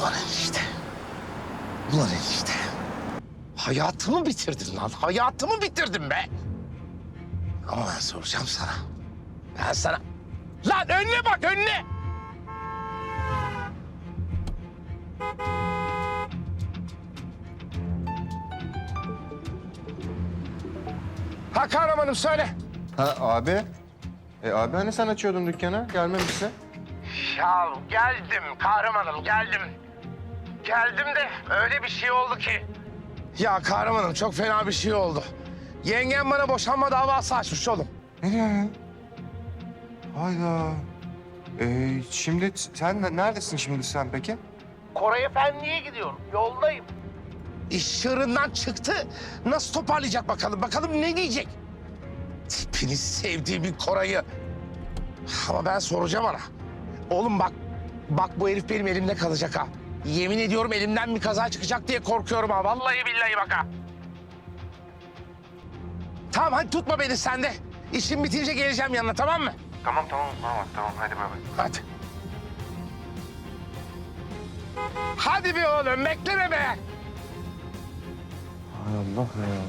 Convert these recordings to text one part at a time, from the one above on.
Ulan enişte. Ulan enişte. Hayatımı bitirdin lan. Hayatımı bitirdin be. Ama ben soracağım sana. Ben sana... Lan önüne bak önüne. Ha kahramanım söyle. Ha abi. E abi hani sen açıyordun dükkanı gelmemişse? Ya geldim kahramanım geldim. Geldim de öyle bir şey oldu ki. Ya kahramanım çok fena bir şey oldu. Yengem bana boşanma davası açmış oğlum. Ne diyorsun? Hayda. E, şimdi sen ne- neredesin şimdi sen peki? Koray Efendi'ye gidiyorum. Yoldayım. İş çığırından çıktı. Nasıl toparlayacak bakalım? Bakalım ne diyecek? Tipini sevdiğimin Koray'ı. Ama ben soracağım ona. Oğlum bak, bak bu herif benim elimde kalacak ha. Yemin ediyorum elimden bir kaza çıkacak diye korkuyorum ha. Vallahi billahi bak ha. Tamam hadi tutma beni sen de. İşim bitince geleceğim yanına tamam mı? Tamam tamam tamam tamam hadi bay bay. Hadi. Hadi bir oğlum bekleme be. Hay Allah ya.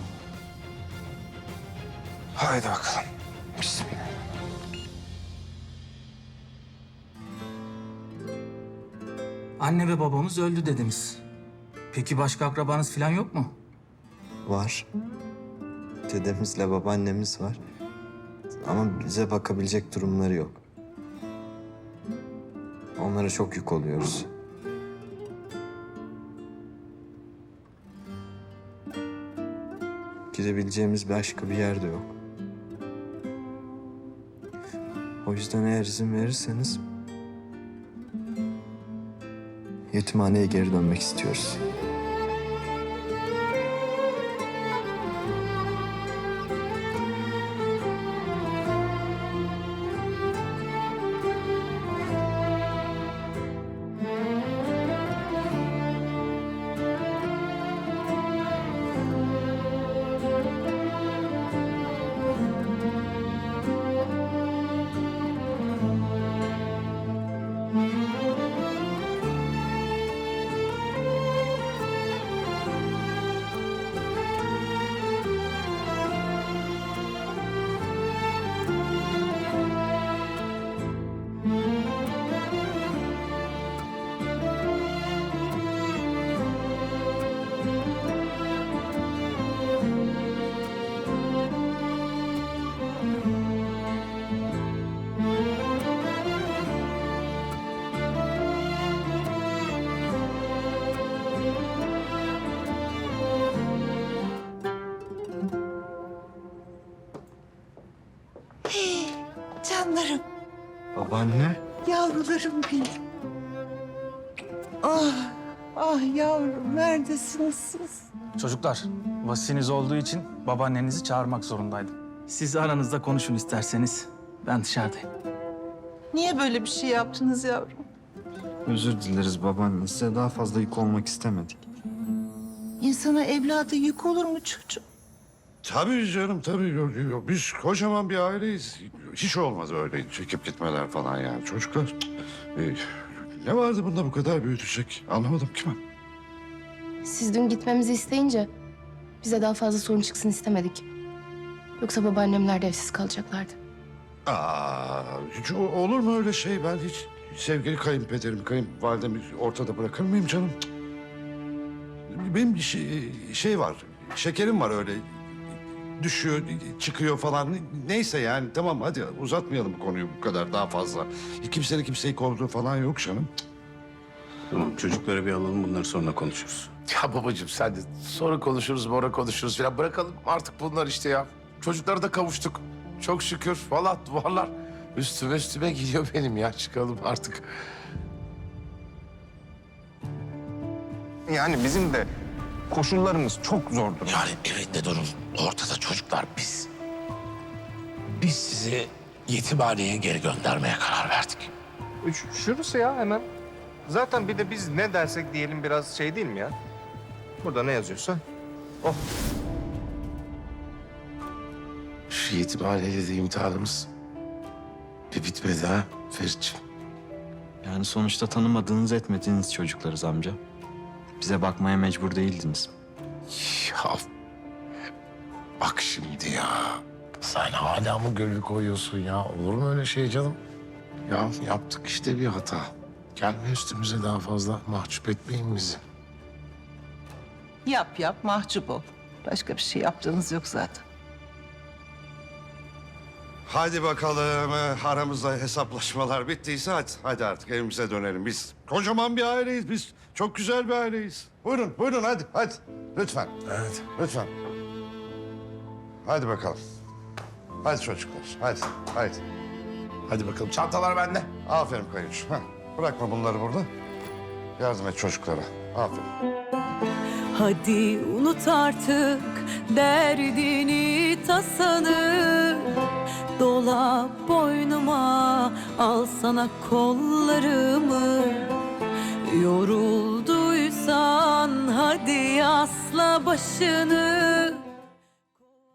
Haydi bakalım. Bismillah. Anne ve babamız öldü dediniz. Peki başka akrabanız falan yok mu? Var. Dedemizle babaannemiz var. Ama bize bakabilecek durumları yok. Onlara çok yük oluyoruz. Gidebileceğimiz başka bir yer de yok. O yüzden eğer izin verirseniz... ...yetimhaneye geri dönmek istiyoruz. Babaanne? yavrularım benim. Ah, ah yavrum neredesiniz siz? Çocuklar, vasiniz olduğu için babaannenizi çağırmak zorundaydım. Siz aranızda konuşun isterseniz. Ben dışarıdayım. Niye böyle bir şey yaptınız yavrum? Özür dileriz babaanne. Size daha fazla yük olmak istemedik. İnsana evladı yük olur mu çocuğum? Tabii canım tabii. Biz kocaman bir aileyiz. Hiç olmaz öyle çekip gitmeler falan yani. Çocuklar e, ne vardı bunda bu kadar büyütecek? Anlamadım ki ben. Siz dün gitmemizi isteyince bize daha fazla sorun çıksın istemedik. Yoksa babaannemler de evsiz kalacaklardı. Aa, hiç o- olur mu öyle şey? Ben hiç sevgili kayınpederim, kayınvalidemi ortada bırakır mıyım canım? Cık. Benim bir şey, şey var, şekerim var öyle. Düşüyor, çıkıyor falan. Neyse yani tamam hadi uzatmayalım bu konuyu bu kadar daha fazla. Kimsenin kimseyi koruduğu falan yok canım. Tamam çocukları bir alalım bunları sonra konuşuruz. Ya babacığım sen de sonra konuşuruz, sonra konuşuruz falan. Bırakalım artık bunlar işte ya. Çocuklara da kavuştuk. Çok şükür. Vallahi duvarlar üstüme üstüme gidiyor benim ya. Çıkalım artık. Yani bizim de koşullarımız çok zordur. Yani evinde durun. Ortada çocuklar biz. Biz sizi yetimhaneye geri göndermeye karar verdik. Ş- Şurası ya hemen. Zaten bir de biz ne dersek diyelim biraz şey değil mi ya? Burada ne yazıyorsa. Oh. Şu yetimhaneyle de imtihanımız bir bitmedi ha Ferit'ciğim. Yani sonuçta tanımadığınız etmediğiniz çocuklarız amca. Bize bakmaya mecbur değildiniz. Ya bak şimdi ya. Sen hala mı gönül koyuyorsun ya? Olur mu öyle şey canım? Ya yaptık işte bir hata. Gelme üstümüze daha fazla mahcup etmeyin bizi. Yap yap mahcup ol. Başka bir şey yaptığınız yok zaten. Hadi bakalım eh, aramızda hesaplaşmalar bittiyse hadi, hadi artık evimize dönelim. Biz kocaman bir aileyiz biz. Çok güzel bir aileyiz. Buyurun buyurun hadi hadi. Lütfen. Evet. Lütfen. Hadi bakalım. Hadi çocuklar hadi hadi. Hadi bakalım çantalar bende. Aferin kayınço. Bırakma bunları burada. Yardım et çocuklara. Aferin. Hadi unut artık derdini tasanı Dola boynuma al sana kollarımı. Yorulduysan hadi asla başını